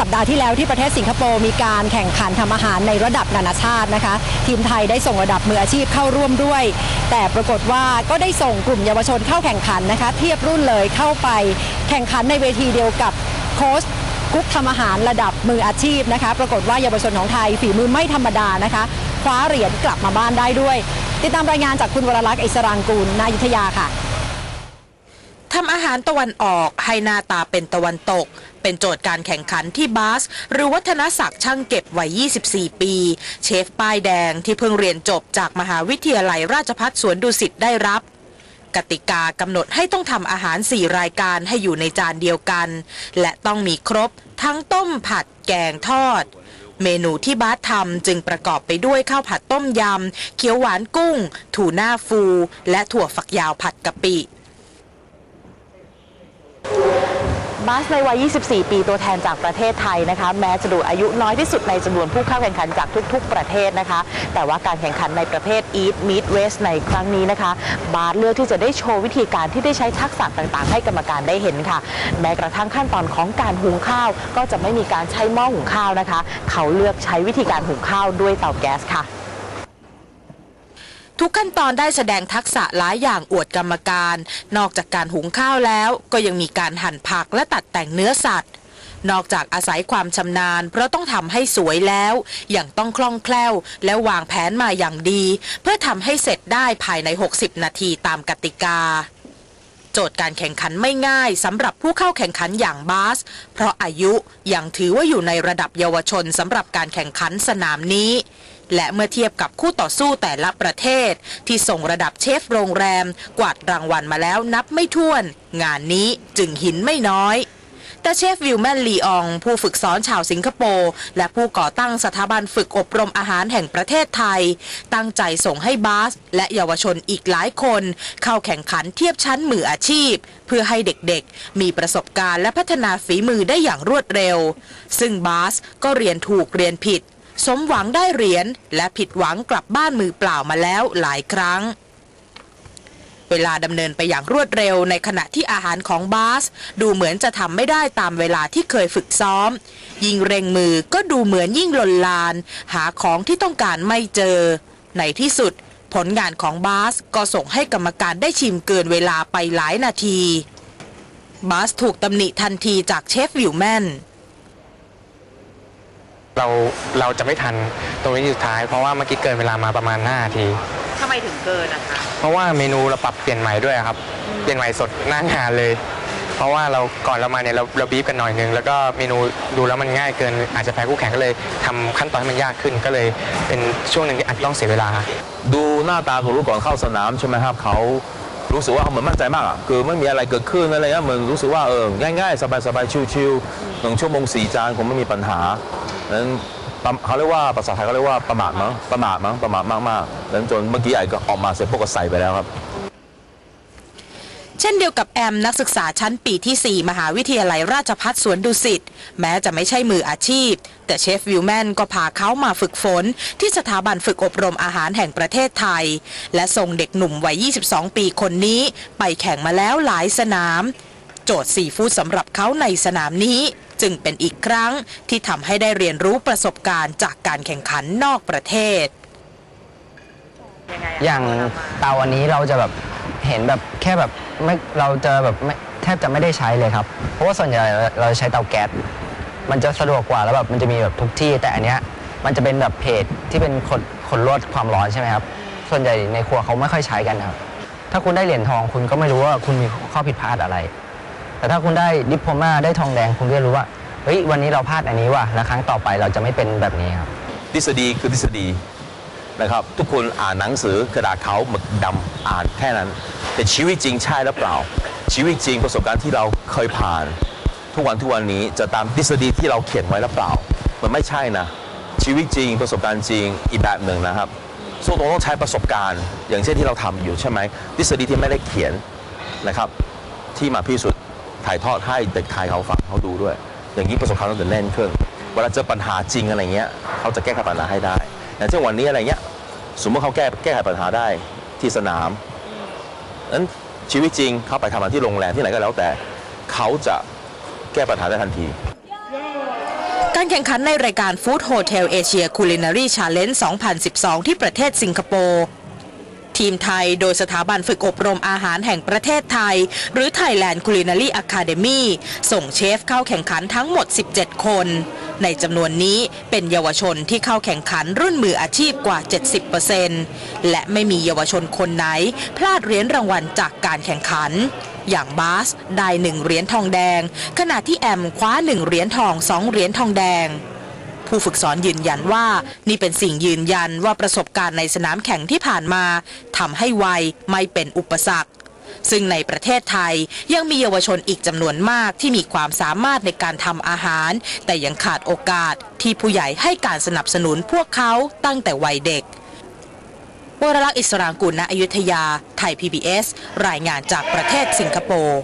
สัปดาห์ที่แล้วที่ประเทศสิงคโปร์มีการแข่งขันทำอาหารในระดับนานาชาตินะคะ ทีมไทยได้ส่งระดับมืออาชีพเข้าร่วมด้วย แต่ปรากฏว่าก็ได้ส่งกลุ่มเยาวชนเข้าแข่งขันนะคะ เทียบรุ่นเลยเข้าไปแข่งขันในเวทีเดียวกับโค้ชกุ๊กทำอาหารระดับมืออาชีพนะคะ ปรากฏว่าเยาวชนของไทยฝีมือไม่ธรรมดานะคะ คว้าเหรียญกลับมาบ้านได้ด้วย ติดตามรายงานจากคุณวรลักษณ์อิสรางกูลนายุทธยาค่ะ ทำอาหารตะวันออกให้หน้าตาเป็นตะวันตก เป็นโจทย์การแข่งขันที่บาส หรือวัฒนศักดิ์ช่างเก็บวัย 24 ปี เชฟป้ายแดงที่เพิ่งเรียนจบจากมหาวิทยาลัยราชภัฏสวนดุสิตได้รับกติกากำหนดให้ต้องทำอาหาร 4 รายการให้อยู่ในจานเดียวกัน และต้องมีครบ ทั้งต้มผัดแกงทอด เมนูที่บาสทำจึงประกอบไปด้วยข้าวผัดต้มยำ เขียวหวานกุ้ง ถูน่าฟู และถั่วฝักยาวผัดกะปิ บาสในวัย 24 ปีตัวแทนจากประเทศไทยนะคะ แม้จะดูอายุน้อยที่สุดในจำนวนผู้เข้าแข่งขันจากทุก ๆ ประเทศนะคะ แต่ว่าการแข่งขันในประเภท Eat Meet West ในครั้งนี้นะคะ บาสเลือกที่จะได้โชว์วิธีการที่ได้ใช้ทักษะต่างๆ ให้กรรมการได้เห็นค่ะ แม้กระทั่งขั้นตอนของการหุงข้าว ก็จะไม่มีการใช้หม้อหุงข้าวนะคะ เขาเลือกใช้วิธีการหุงข้าวด้วยเตาแก๊สค่ะ ทุกขั้นตอนได้แสดงทักษะหลายอย่างอวดกรรมการ นอกจากการหุงข้าวแล้ว ก็ยังมีการหั่นผักและตัดแต่งเนื้อสัตว์ นอกจากอาศัยความชำนาญ เพราะต้องทำให้สวยแล้วยังต้องคล่องแคล่ว และวางแผนมาอย่างดี เพื่อทำให้เสร็จได้ภายใน 60 นาทีตามกติกาโจทย์การแข่งขันไม่ง่ายสำหรับผู้เข้าแข่งขันอย่างบาส เพราะอายุยังถือว่าอยู่ในระดับเยาวชนสำหรับการแข่งขันสนามนี้ และเมื่อเทียบกับคู่ต่อสู้แต่ละประเทศ ที่ส่งระดับเชฟโรงแรม กวาดรางวัลมาแล้วนับไม่ถ้วน งานนี้จึงหินไม่น้อยแต่เชฟวิลแมนลีออง ผู้ฝึกสอนชาวสิงคโปร์และผู้ก่อตั้งสถาบันฝึกอบรมอาหารแห่งประเทศไทย ตั้งใจส่งให้บาส และเยาวชนอีกหลายคน เข้าแข่งขันเทียบชั้นมืออาชีพ เพื่อให้เด็กๆ มีประสบการณ์และพัฒนาฝีมือได้อย่างรวดเร็ว ซึ่งบาสก็เรียนถูกเรียนผิด สมหวังได้เหรียญและผิดหวังกลับบ้านมือเปล่ามาแล้วหลายครั้ง เวลาดำเนินไปอย่างรวดเร็วในขณะที่อาหารของบาส ดูเหมือนจะทำไม่ได้ตามเวลาที่เคยฝึกซ้อม ยิ่งเร่งมือก็ดูเหมือนยิ่งหล่นลาน หาของที่ต้องการไม่เจอ ในที่สุด ผลงานของบาสก็ส่งให้กรรมการได้ชิมเกินเวลาไปหลายนาทีบาสถูกตำหนิทันทีจากเชฟวิลแมน เราเราจะไม่ทันตรงนี้สุดท้าย เพราะว่าเมื่อกี้เกินเวลามาประมาณ5นาที ทำไมถึงเกินนะคะ เพราะว่าเมนูเราปรับเปลี่ยนใหม่ด้วยครับ เปลี่ยนใหม่สดหน้างานเลย เพราะว่าเราก่อนเรามาเนี่ยเราเราบีบกันหน่อยนึง แล้วก็เมนูดูแล้วมันง่ายเกิน อาจจะแพ้คู่แข่งก็เลยทำขั้นตอนให้มันยากขึ้นก็เลย เป็นช่วงหนึ่งที่อาจจะต้องเสียเวลา ดูหน้าตาของรู้ก่อนเข้าสนามใช่ไหมครับเขารู้สึกว่าเขาเหมือนมั่นใจมากอะคือไม่มีอะไรเกิดขึ้นอะไรเงี้ยเหมือนรู้สึกว่าเออง่ายๆ สบายๆชิวๆหนึ่งชั่วโมงสี่จานคงไม่มีปัญหา นั้นเขาเรียกว่าภาษาไทยเขาเรียกว่าประมาทมั้งประมาทมั้งประมาทมากๆนั้นจนเมื่อกี้ไอ้ก็ออกมาเสร็จพวกก็ใส่ไปแล้วครับ เช่นเดียวกับแอมนักศึกษาชั้นปีที่ 4 มหาวิทยาลัยราชภัฏสวนดุสิตแม้จะไม่ใช่มืออาชีพ แต่เชฟวิลแมนก็พาเขามาฝึกฝน ที่สถาบันฝึกอบรมอาหารแห่งประเทศไทย และส่งเด็กหนุ่มวัย 22 ปีคนนี้ ไปแข่งมาแล้วหลายสนาม โจทย์ซีฟู้ดสำหรับเขาในสนามนี้ จึงเป็นอีกครั้งที่ทำให้ได้เรียนรู้ประสบการณ์จากการแข่งขันนอกประเทศ อย่างเตาอันนี้เราจะแบบเห็นแบบแค่แบบไม่เราจะแบบไม่แทบจะไม่ได้ใช้เลยครับ เพราะว่าส่วนใหญ่เราใช้เตาแก๊สมันจะสะดวกกว่าแล้วแบบมันจะมีแบบทุกที่ แต่อันเนี้ยมันจะเป็นแบบเพจที่เป็นคนคนลดความร้อนใช่ไหมครับ ส่วนใหญ่ในครัวเขาไม่ค่อยใช้กันครับ ถ้าคุณได้เหรียญทองคุณก็ไม่รู้ว่าคุณมีข้อผิดพลาดอะไร แต่ถ้าคุณได้ดิปโพมาได้ทองแดงคุณก็จะรู้ว่าเฮ้ยวันนี้เราพลาดอันนี้ว่ะแล้วครั้งต่อไปเราจะไม่เป็นแบบนี้ครับทฤษฎีคือทฤษฎีนะครับทุกคนอ่านหนังสือกระดาษขาวหมึกดำอ่านแค่นั้น แต่ชีวิตจริงใช่หรือเปล่า ชีวิตจริงประสบการณ์ที่เราเคยผ่าน ทุกวันทุกวันนี้จะตามทฤษฎีที่เราเขียนไว้หรือเปล่า มันไม่ใช่นะ ชีวิตจริงประสบการณ์จริงอีกแบบหนึ่งนะครับส่วนตัวต้องใช้ประสบการณ์ อย่างเช่นที่เราทำอยู่ใช่ไหมทฤษฎีที่ไม่ได้เขียนนะครับ ที่มาพิสูจน์ ถ่ายทอดให้เด็กไทยเขาฟังเขาดูด้วย อย่างนี้ประสบการณ์ต้องจะแน่นขึ้นเวลาเจอปัญหาจริงอะไรเงี้ยเขาจะแก้ไขปัญหาให้ได้อย่างเช่นวันนี้อะไรเงี้ยสมมติเขาแก้แก้ไขปัญหาได้ที่สนามนั้นชีวิตจริงเขาไปทำงานที่โรงแรมที่ไหนก็แล้วแต่เขาจะแก้ปัญหาได้ทันทีการแข่งขันในรายการ Food Hotel Asia Culinary Challenge 2012 ที่ประเทศสิงคโปร์ ทีมไทยโดยสถาบันฝึกอบรมอาหารแห่งประเทศไทย หรือ Thailand Culinary Academy ส่งเชฟเข้าแข่งขันทั้งหมด 17 คน ในจำนวนนี้เป็นเยาวชนที่เข้าแข่งขันรุ่นมืออาชีพกว่า 70%และไม่มีเยาวชนคนไหน พลาดเหรียญรางวัลจากการแข่งขัน อย่างบาสได้หนึ่งเหรียญทองแดง ขณะที่แอมคว้าหนึ่งเหรียญทองสองเหรียญทองแดง ผู้ฝึกสอนยืนยันว่านี่เป็นสิ่งยืนยันว่าประสบการณ์ในสนามแข่งที่ผ่านมาทำให้ไวไม่เป็นอุปสรรค ซึ่งในประเทศไทยยังมีเยาวชนอีกจำนวนมากที่มีความสามารถในการทำอาหาร แต่ยังขาดโอกาสที่ผู้ใหญ่ให้การสนับสนุนพวกเขาตั้งแต่วัยเด็กวรลักษณ์อิสรางกุลณอยุธยา ไทย PBS รายงานจากประเทศสิงคโปร์